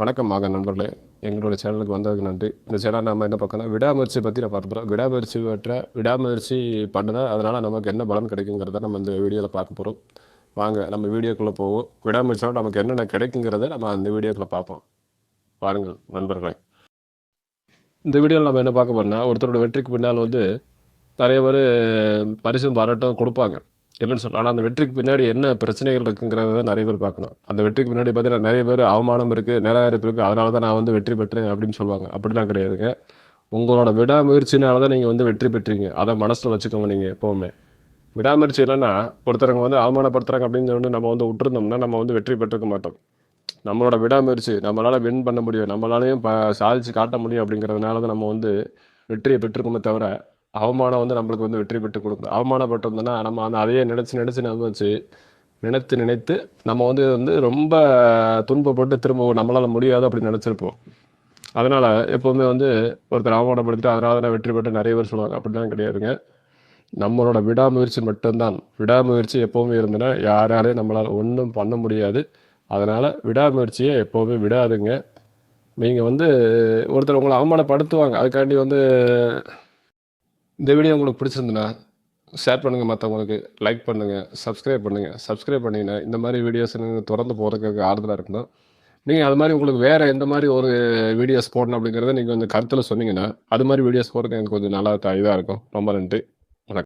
வணக்கம் நண்பர்களே. எங்களோட சேனலுக்கு வந்ததுக்கு நன்றி. இந்த சேனல் நம்ம என்ன பார்க்கணும் விடாமுயற்சி பற்றி நான் பார்க்க போகிறோம் விடாமுயற்சி பற்ற விடாமுயற்சி பண்ணுனா அதனால் நமக்கு என்ன பலன் கிடைக்குங்கிறத நம்ம இந்த வீடியோவில் பார்க்க போகிறோம் வாங்க நம்ம வீடியோக்குள்ளே போவோம். விடாமுயற்சியோட நமக்கு என்னென்ன கிடைக்குங்கிறத நம்ம அந்த வீடியோக்குள்ளே பார்ப்போம். பாருங்கள் நண்பர்களே. இந்த வீடியோவில் நம்ம என்ன பார்க்க போகிறோம்னா ஒருத்தரோட வெற்றிக்கு பின்னால் வந்து நிறைய பேர் பரிசும் பாராட்டும் கொடுப்பாங்க. என்னன்னு சொல்லலாம் ஆனால் அந்த வெற்றிக்கு பின்னாடி என்ன பிரச்சனைகள் இருக்குங்கிறத நிறைய பேர் பார்க்கணும். அந்த வெற்றிக்கு பின்னாடி பார்த்தீங்கன்னா நிறைய பேர் அவமானம் இருக்குது நிராகரிப்பு இருக்குது அதனால தான் நான் வந்து வெற்றி பெற்றேன் அப்படின்னு சொல்லுவாங்க. அப்படிலாம் கிடையாதுங்க. உங்களோட விடாமுயற்சினால தான் நீங்கள் வந்து வெற்றி பெற்றீங்க. அதை மனசில் வச்சுக்கோங்க நீங்கள் எப்போவுமே. விடாமுயற்சி இல்லைன்னா ஒருத்தரங்க வந்து அவமானப்படுத்துறாங்க அப்படின்னு சொல்லி நம்ம வந்து விட்டுருந்தோம்னா நம்ம வந்து வெற்றி பெற்றிருக்க மாட்டோம். நம்மளோட விடாமுயற்சி நம்மளால் வின் பண்ண முடியும். நம்மளாலையும் ப சாதிச்சு காட்ட முடியும் அப்படிங்கிறதுனால தான் நம்ம வந்து வெற்றியை பெற்றிருக்கோமே தவிர அவமானம் வந்து நம்மளுக்கு வந்து வெற்றி பெற்று கொடுக்கும். அவமானப்பட்டிருந்தோம்னா நம்ம அந்த அதையே நினச்சி நினச்சி நினைச்சு நினைத்து நினைத்து நம்ம வந்து வந்து ரொம்ப துன்பப்பட்டு திரும்ப நம்மளால் முடியாது அப்படின்னு நினச்சிருப்போம். அதனால் எப்போவுமே வந்து ஒருத்தர் அவமானப்படுத்திட்டு அதனால தான் வெற்றி பெற்று நிறைய பேர் சொல்லுவாங்க. அப்படிலாம் கிடையாதுங்க. நம்மளோட விடாமுயற்சி மட்டும்தான். விடாமுயற்சி எப்போவுமே இருந்ததுன்னா யாராலையும் நம்மளால் ஒன்றும் பண்ண முடியாது. அதனால் விடாமுயற்சியை எப்போவுமே விடாதுங்க. நீங்கள் வந்து ஒருத்தர் உங்களை அவமானப்படுத்துவாங்க. அதுக்காண்டி வந்து இந்த வீடியோ உங்களுக்கு பிடிச்சிருந்துன்னா ஷேர் பண்ணுங்கள் மற்றவங்களுக்கு லைக் பண்ணுங்கள் சப்ஸ்கிரைப் பண்ணுங்கள் சப்ஸ்கிரைப் பண்ணிங்கன்னா இந்த மாதிரி வீடியோஸ் நீங்கள் தொடர்ந்து போகிறதுக்கு ஆறுதலாக இருக்கணும். நீங்கள் அது மாதிரி உங்களுக்கு வேறு எந்த மாதிரி ஒரு வீடியோஸ் போடணும் அப்படிங்கிறத நீங்கள் கொஞ்சம் கருத்தில் சொன்னீங்கன்னா அது மாதிரி வீடியோஸ் போடுறது எனக்கு கொஞ்சம் நல்லா இதாக இருக்கும். ரொம்ப நன்றி.